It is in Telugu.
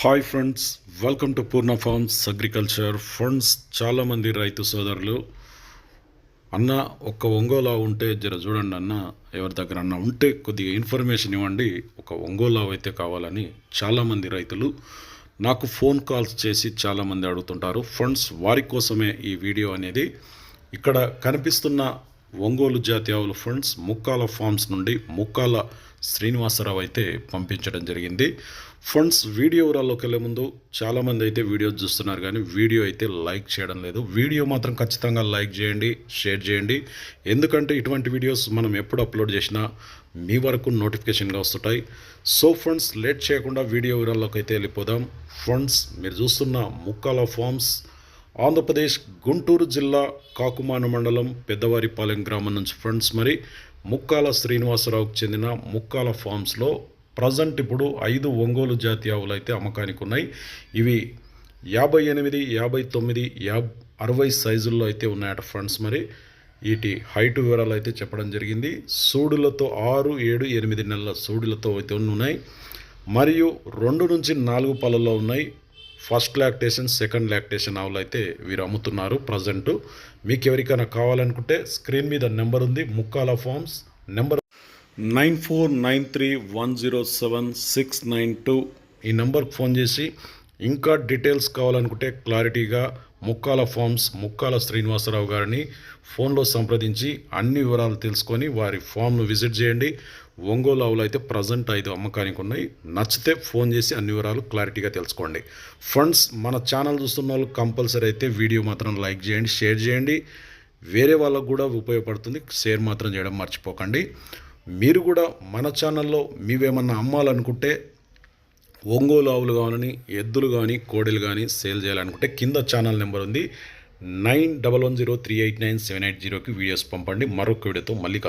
Hi friends welcome to Purna farms agriculture. Friends చాలామంది రైతు సోదరులు అన్న ఒక్క ఒంగోలా ఉంటే జర చూడండి అన్న ఎవరి దగ్గర అన్న ఉంటే కొద్దిగా ఇన్ఫర్మేషన్ ఇవ్వండి. ఒక ఒంగోలా అయితే కావాలని చాలామంది రైతులు నాకు ఫోన్ కాల్స్ చేసి చాలామంది అడుగుతుంటారు. ఫండ్స్ వారి కోసమే ఈ వీడియో అనేది ఇక్కడ కనిపిస్తున్న ఒంగోలు జాతి ఆవుల ఫండ్స్ ముక్కాల ఫార్మ్స్ నుండి ముక్కాల శ్రీనివాసరావు అయితే పంపించడం జరిగింది. ఫండ్స్ వీడియో వివరాల్లోకి వెళ్ళే ముందు చాలామంది అయితే వీడియో చూస్తున్నారు కానీ వీడియో అయితే లైక్ చేయడం లేదు. వీడియో మాత్రం ఖచ్చితంగా లైక్ చేయండి షేర్ చేయండి. ఎందుకంటే ఇటువంటి వీడియోస్ మనం ఎప్పుడు అప్లోడ్ చేసినా మీ వరకు నోటిఫికేషన్గా వస్తుంటాయి. సో ఫండ్స్ లేట్ చేయకుండా వీడియో వివరాల్లోకి అయితే వెళ్ళిపోదాం. ఫండ్స్ మీరు చూస్తున్న ముక్కాల ఫార్మ్స్ ఆంధ్రప్రదేశ్ గుంటూరు జిల్లా కాకుమాన మండలం పెద్దవారిపాలెం గ్రామం నుంచి ఫ్రెండ్స్ మరి ముక్కాల శ్రీనివాసరావుకు చెందిన ముక్కాల ఫార్మ్స్లో ప్రజెంట్ ఇప్పుడు ఐదు ఒంగోలు జాతి ఆవులు అయితే అమ్మకానికి ఉన్నాయి ఇవి యాభై ఎనిమిది యాభై తొమ్మిది యాబ్ అరవై సైజుల్లో అయితే ఉన్నాయట ఫ్రెండ్స్ మరి వీటి హైట్ వివరాలు అయితే చెప్పడం జరిగింది. సూడులతో ఆరు ఏడు ఎనిమిది నెలల సూడులతో అయితే ఉన్నాయి. మరియు రెండు నుంచి నాలుగు పళ్ళలో ఉన్నాయి. ఫస్ట్ లాక్టేషన్ సెకండ్ లాక్టేషన్ ఆవులు అయితే వీరు అమ్ముతున్నారు ప్రజెంట్. మీకు ఎవరికైనా కావాలనుకుంటే స్క్రీన్ మీద నెంబర్ ఉంది Mukkala farms number nine four nine three one zero seven six nine two. ఈ నెంబర్కి ఫోన్ చేసి ఇంకా డీటెయిల్స్ కావాలనుకుంటే క్లారిటీగా ముక్కాల ఫార్మ్స్ ముక్కాల శ్రీనివాసరావు గారిని ఫోన్లో సంప్రదించి అన్ని వివరాలు తెలుసుకొని వారి ఫామ్ను విజిట్ చేయండి. ఒంగోలు ఆవులు అయితే ప్రజెంట్ ఐదు అమ్మకానికి ఉన్నాయి. నచ్చితే ఫోన్ చేసి అన్ని వివరాలు క్లారిటీగా తెలుసుకోండి. ఫ్రెండ్స్ మన ఛానల్ చూస్తున్న వాళ్ళు కంపల్సరీ అయితే వీడియో మాత్రం లైక్ చేయండి షేర్ చేయండి. వేరే వాళ్ళకు కూడా ఉపయోగపడుతుంది. షేర్ మాత్రం చేయడం మర్చిపోకండి. మీరు కూడా మన ఛానల్లో మీవేమన్నా అమ్మాలనుకుంటే ఒంగోలు ఆవులు కావాలని ఎద్దులు కానీ కోడెలు కానీ సేల్ చేయాలనుకుంటే కింద ఛానల్ నెంబర్ ఉంది. Nine double one zero three eight nine seven eight జీరోకి వీడియోస్ పంపండి. మరొక వీడియోతో మళ్ళీ కలుద్దాం.